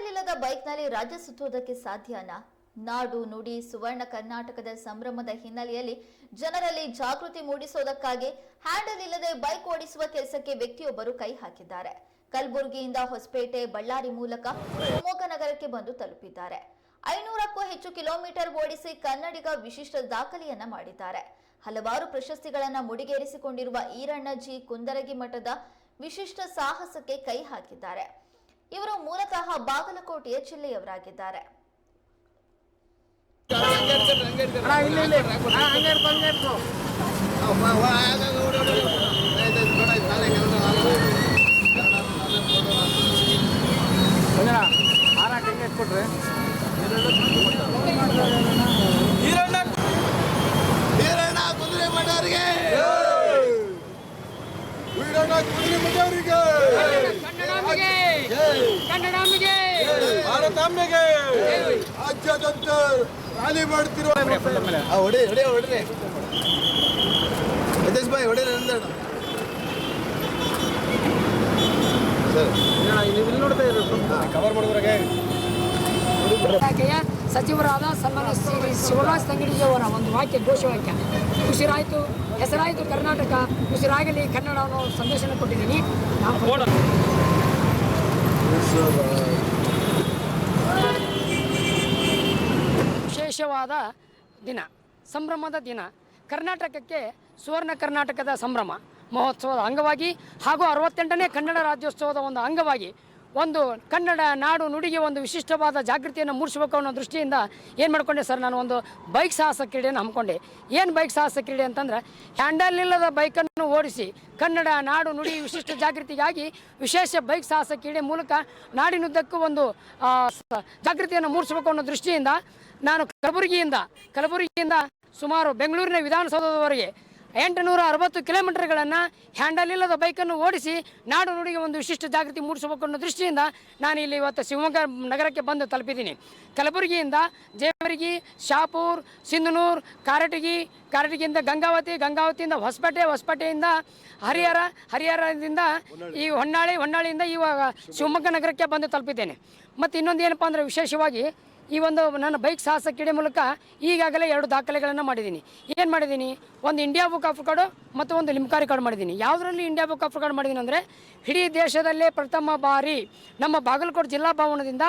Handle ಇಲ್ಲದ ಬೈಕ್ನಲ್ಲಿ ರಾಜ್ಯ ಸುತ್ತುವುದಕ್ಕೆ ಸಾಧ್ಯನಾ? ನಾಡು ನುಡಿ ಸುವರ್ಣ ಕರ್ನಾಟಕದ ಸಂಭ್ರಮದ ಹಿನ್ನೆಲೆಯಲ್ಲಿ ಜನರಲ್ಲಿ ಜಾಗೃತಿ ಮೂಡಿಸೋದಕ್ಕಾಗಿ ಹ್ಯಾಂಡಲ್ ಇಲ್ಲದೆ ಬೈಕ್ ಓಡಿಸುವ ಕೆಲಸಕ್ಕೆ ವ್ಯಕ್ತಿಯೊಬ್ಬರು ಕೈ ಹಾಕಿದ್ದಾರೆ. ಕಲಬುರಗಿಯಿಂದ ಹೊಸಪೇಟೆ, ಬಳ್ಳಾರಿ ಮೂಲಕ ಶಿವಮೊಗ್ಗ ನಗರಕ್ಕೆ ಬಂದು ತಲುಪಿದ್ದಾರೆ. ಐನೂರಕ್ಕೂ ಹೆಚ್ಚು ಕಿಲೋಮೀಟರ್ ಓಡಿಸಿ ಕನ್ನಡಿಗ ವಿಶಿಷ್ಟ ದಾಖಲೆಯನ್ನ ಮಾಡಿದ್ದಾರೆ. ಹಲವಾರು ಪ್ರಶಸ್ತಿಗಳನ್ನ ಮುಡಿಗೇರಿಸಿಕೊಂಡಿರುವ ಈರಣ್ಣಜಿ ಕುಂದರಗಿ ಮಠದ ವಿಶಿಷ್ಟ ಸಾಹಸಕ್ಕೆ ಕೈ ಹಾಕಿದ್ದಾರೆ. ಇವರು ಮೂಲತಃ ಬಾಗಲಕೋಟೆಯ ಜಿಲ್ಲೆಯವರಾಗಿದ್ದಾರೆ ಇಲ್ಲಿ ಕನ್ನಡಾಂಬಿಗೆ ಭಾರತಾಂಬೆಗೆ ರಾಜ್ಯಾದ್ಯಂತ ರಾಲಿ ಮಾಡ್ತಿರುವ ಹೊಡಿ ಹೊಡಿ ಹೊಡ್ರಿ. ಯತೇಶ್ ಬಾಯ್ ಹೊಡಿರಿ ನಂದಣ್ಣ ಕವರ್ ಮಾಡಿದ್ರಾಗೆ ಇಲಾಖೆಯ ಸಚಿವರಾದ ಸನ್ಮಾನ್ಯ ಶ್ರೀ ಶಿವರಾಜ್ ತಂಗಡಿಯವರ ಅವರ ಒಂದು ವಾಕ್ಯ ಘೋಷವಾಕ್ಯ. ಉಸಿರಾಯಿತು ಹೆಸರಾಯಿತು ಕರ್ನಾಟಕ ಉಸಿರಾಗಲಿ ಕನ್ನಡ ಅನ್ನೋ ಸಂದೇಶನ ಕೊಟ್ಟಿದ್ದೀನಿ. ವಿಶೇಷವಾದ ದಿನ, ಸಂಭ್ರಮದ ದಿನ. ಕರ್ನಾಟಕಕ್ಕೆ ಸುವರ್ಣ ಕರ್ನಾಟಕದ ಸಂಭ್ರಮ, ಮಹೋತ್ಸವದ ಅಂಗವಾಗಿ ಹಾಗೂ ಅರವತ್ತೆಂಟನೇ ಕನ್ನಡ ರಾಜ್ಯೋತ್ಸವದ ಒಂದು ಅಂಗವಾಗಿ ಒಂದು ಕನ್ನಡ ನಾಡು ನುಡಿಗೆ ಒಂದು ವಿಶಿಷ್ಟವಾದ ಜಾಗೃತಿಯನ್ನು ಮೂಡಿಸಬೇಕು ಅನ್ನೋ ದೃಷ್ಟಿಯಿಂದ ಏನು ಮಾಡಿಕೊಂಡೆ ಸರ್ ನಾನು ಒಂದು ಬೈಕ್ ಸಾಹಸ ಕ್ರೀಡೆಯನ್ನು ಹಮ್ಮಿಕೊಂಡೆ. ಏನು ಬೈಕ್ ಸಾಹಸ ಕ್ರೀಡೆ ಅಂತಂದ್ರೆ ಹ್ಯಾಂಡಲ್ ಇಲ್ಲದ ಬೈಕನ್ನು ಓಡಿಸಿ ಕನ್ನಡ ನಾಡು ನುಡಿ ವಿಶಿಷ್ಟ ಜಾಗೃತಿಗಾಗಿ ವಿಶೇಷ ಬೈಕ್ ಸಾಹಸ ಕ್ರೀಡೆ ಮೂಲಕ ನಾಡಿನುದ್ದಕ್ಕೂ ಒಂದು ಜಾಗೃತಿಯನ್ನು ಮೂಡಿಸಬೇಕು ಅನ್ನೋ ದೃಷ್ಟಿಯಿಂದ ನಾನು ಕಲಬುರಗಿಯಿಂದ ಕಲಬುರಗಿಯಿಂದ ಸುಮಾರು ಬೆಂಗಳೂರಿನ ವಿಧಾನಸೌಧದವರೆಗೆ ಎಂಟುನೂರ ಅರವತ್ತು ಕಿಲೋಮೀಟರ್ಗಳನ್ನು ಹ್ಯಾಂಡಲ್ ಇಲ್ಲದ ಬೈಕನ್ನು ಓಡಿಸಿ ನಾಡು ನುಡಿಗೆ ಒಂದು ವಿಶಿಷ್ಟ ಜಾಗೃತಿ ಮೂಡಿಸಬೇಕು ಅನ್ನೋ ದೃಷ್ಟಿಯಿಂದ ನಾನು ಇಲ್ಲಿ ಇವತ್ತು ಶಿವಮೊಗ್ಗ ನಗರಕ್ಕೆ ಬಂದು ತಲುಪಿದ್ದೀನಿ. ಕಲಬುರಗಿಯಿಂದ ಜೇವರ್ಗಿ, ಶಾಪೂರ್, ಸಿಂಧನೂರ್, ಕಾರಟಗಿ, ಕಾರಟಗಿಯಿಂದ ಗಂಗಾವತಿ, ಗಂಗಾವತಿಯಿಂದ ಹೊಸಪೇಟೆ, ಹೊಸಪೇಟೆಯಿಂದ ಹರಿಹರ, ಹರಿಹರದಿಂದ ಈ ಹೊನ್ನಾಳಿ, ಹೊನ್ನಾಳಿಯಿಂದ ಇವಾಗ ಶಿವಮೊಗ್ಗ ನಗರಕ್ಕೆ ಬಂದು ತಲುಪಿದ್ದೇನೆ. ಮತ್ತು ಇನ್ನೊಂದು ಏನಪ್ಪ ಅಂದರೆ ವಿಶೇಷವಾಗಿ ಈ ಒಂದು ನನ್ನ ಬೈಕ್ ಸಾಹಸ ಕ್ರೀಡೆ ಮೂಲಕ ಈಗಾಗಲೇ ಎರಡು ದಾಖಲೆಗಳನ್ನು ಮಾಡಿದ್ದೀನಿ. ಏನು ಮಾಡಿದ್ದೀನಿ? ಒಂದು ಇಂಡಿಯಾ ಬುಕ್ ಆಫ್ ರೆಕಾರ್ಡು ಮತ್ತು ಒಂದು ಲಿಮ್ಕಾ ರೆಕಾರ್ಡ್ ಮಾಡಿದ್ದೀನಿ. ಯಾವುದರಲ್ಲಿ ಇಂಡಿಯಾ ಬುಕ್ ಆಫ್ ರೆಕಾರ್ಡ್ ಮಾಡಿದ್ದೀನಿ ಅಂದರೆ, ಇಡೀ ದೇಶದಲ್ಲೇ ಪ್ರಥಮ ಬಾರಿ ನಮ್ಮ ಬಾಗಲಕೋಟೆ ಜಿಲ್ಲಾ ಭವನದಿಂದ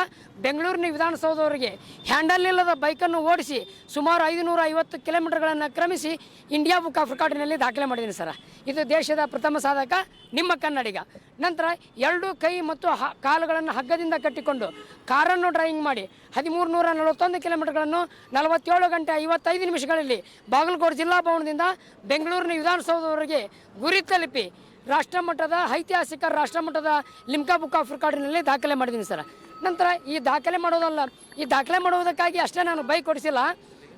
ಬೆಂಗಳೂರಿನ ವಿಧಾನಸೌಧವರೆಗೆ ಹ್ಯಾಂಡಲ್ ಇಲ್ಲದ ಬೈಕನ್ನು ಓಡಿಸಿ ಸುಮಾರು ಐದುನೂರ ಐವತ್ತು ಕಿಲೋಮೀಟರ್ಗಳನ್ನು ಕ್ರಮಿಸಿ ಇಂಡಿಯಾ ಬುಕ್ ಆಫ್ ರೆಕಾರ್ಡಿನಲ್ಲಿ ದಾಖಲೆ ಮಾಡಿದ್ದೀನಿ ಸರ್. ಇದು ದೇಶದ ಪ್ರಥಮ ಸಾಧಕ, ನಿಮ್ಮ ಕನ್ನಡಿಗ. ನಂತರ ಎರಡು ಕೈ ಮತ್ತು ಕಾಲುಗಳನ್ನು ಹಗ್ಗದಿಂದ ಕಟ್ಟಿಕೊಂಡು ಕಾರನ್ನು ಡ್ರೈವಿಂಗ್ ಮಾಡಿ ಹದಿಮೂರು ನೂರ ನಲವತ್ತೊಂದು ಕಿಲೋಮೀಟರ್ಗಳನ್ನು ನಲವತ್ತೇಳು ಗಂಟೆ ಐವತ್ತೈದು ನಿಮಿಷಗಳಲ್ಲಿ ಬಾಗಲಕೋಟೆ ಜಿಲ್ಲಾ ಭವನದಿಂದ ಬೆಂಗಳೂರಿನ ವಿಧಾನಸೌಧದವರೆಗೆ ಗುರಿ ತಲುಪಿ ರಾಷ್ಟ್ರಮಟ್ಟದ ಐತಿಹಾಸಿಕ ರಾಷ್ಟ್ರಮಟ್ಟದ ಲಿಮ್ಕಾ ಬುಕ್ ಆಫ್ ರೆಕಾರ್ಡಿನಲ್ಲಿ ದಾಖಲೆ ಮಾಡಿದ್ದೀನಿ ಸರ್. ನಂತರ ಈ ದಾಖಲೆ ಮಾಡೋದಲ್ಲ, ಈ ದಾಖಲೆ ಮಾಡುವುದಕ್ಕಾಗಿ ಅಷ್ಟೇ ನಾನು ಬೈಕ್ ಓಡಿಸಿಲ್ಲ.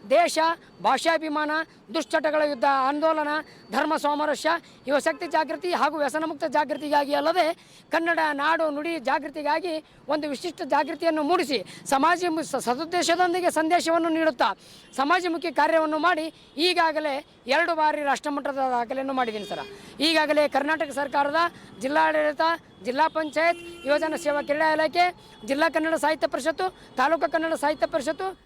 ದೇಶ, ಭಾಷಾಭಿಮಾನ, ದುಶ್ಚಟಗಳ ಯುದ್ಧ, ಆಂದೋಲನ, ಧರ್ಮ ಸಾಮರಸ್ಯ ಯುವಶಕ್ತಿ ಜಾಗೃತಿ ಹಾಗೂ ವ್ಯಸನಮುಕ್ತ ಜಾಗೃತಿಗಾಗಿ ಅಲ್ಲದೆ ಕನ್ನಡ, ನಾಡು, ನುಡಿ ಜಾಗೃತಿಗಾಗಿ ಒಂದು ವಿಶಿಷ್ಟ ಜಾಗೃತಿಯನ್ನು ಮೂಡಿಸಿ ಸಮಾಜ ಸದುದ್ದೇಶದೊಂದಿಗೆ ಸಂದೇಶವನ್ನು ನೀಡುತ್ತಾ ಸಮಾಜಮುಖಿ ಕಾರ್ಯವನ್ನು ಮಾಡಿ ಈಗಾಗಲೇ ಎರಡು ಬಾರಿ ರಾಷ್ಟ್ರಮಟ್ಟದ ದಾಖಲೆಯನ್ನು ಮಾಡಿದ್ದೀನಿ ಸರ್. ಈಗಾಗಲೇ ಕರ್ನಾಟಕ ಸರ್ಕಾರದ ಜಿಲ್ಲಾಡಳಿತ, ಜಿಲ್ಲಾ ಪಂಚಾಯತ್ ಯೋಜನಾ ಸೇವಾ ಕ್ರೀಡಾ ಇಲಾಖೆ, ಜಿಲ್ಲಾ ಕನ್ನಡ ಸಾಹಿತ್ಯ ಪರಿಷತ್ತು, ತಾಲೂಕು ಕನ್ನಡ ಸಾಹಿತ್ಯ ಪರಿಷತ್ತು